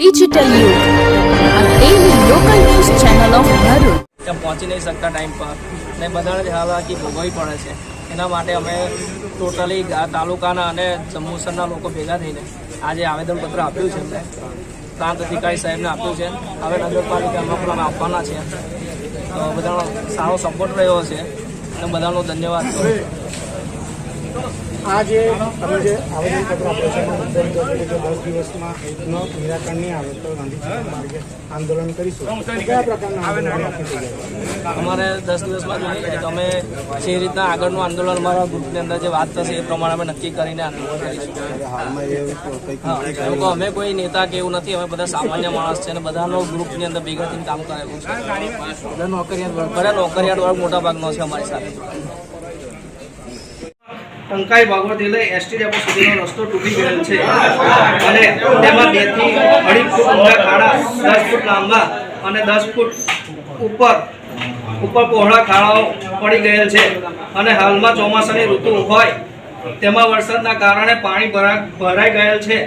Digital યુગ. ત્યાં પહોંચી નહીં શકતા ટાઈમ પર ને બધાને જ હાલાકી ભોગવવી પડે છે. એના માટે અમે ટોટલી તાલુકાના અને જમ્મુસરના લોકો ભેગા થઈને આજે આવેદનપત્ર આપ્યું છે એમને. પ્રાંત અધિકારી સાહેબને આપ્યું છે. હવે નગરપાલિકામાં પણ અમે આપવાના છે. તો બધાનો સારો સપોર્ટ રહ્યો છે અને બધાનો ધન્યવાદ કરું. આ જે તમે જે આવેદનપત્ર આપ્યો છે એમાં કે દસ દિવસમાં નો નિરાકરણ નહીં આવે તો ગાંધીજી માર્ગે આંદોલન કરીશું. કયા પ્રકારના અમારે દસ દિવસમાં કે અમે જે રીતના આગળનું આંદોલન અમારા ગ્રુપની અંદર જે વાત થશે એ પ્રમાણે અમે નક્કી કરીને આંદોલન કરીશું. અમે કોઈ નેતા કે એવું નથી અમે બધા સામાન્ય માણસ છે અને બધાનો ગ્રુપની અંદર ભેગા થઈને કામ કરાવ્યું છે. બધા નોકરિયાત બધા નોકરિયાત વર્ગ મોટા ભાગનો છે અમારી સાથે. ટંકાઈ ભાગોથી લઈ એસટી ડેપો સુધીનો રસ્તો તૂટી ગયેલ છે. અને તેમાં બેથી અઢી ફૂટ ઊંડા ખાડા, દસ ફૂટ લાંબા અને દસ ફૂટ ઉપર ઉપર પહોળા ખાડાઓ પડી ગયેલ છે. અને હાલમાં ચોમાસાની ઋતુ હોય, તેમાં વરસાદના કારણે પાણી ભરા, ભરાઈ ગયેલ છે.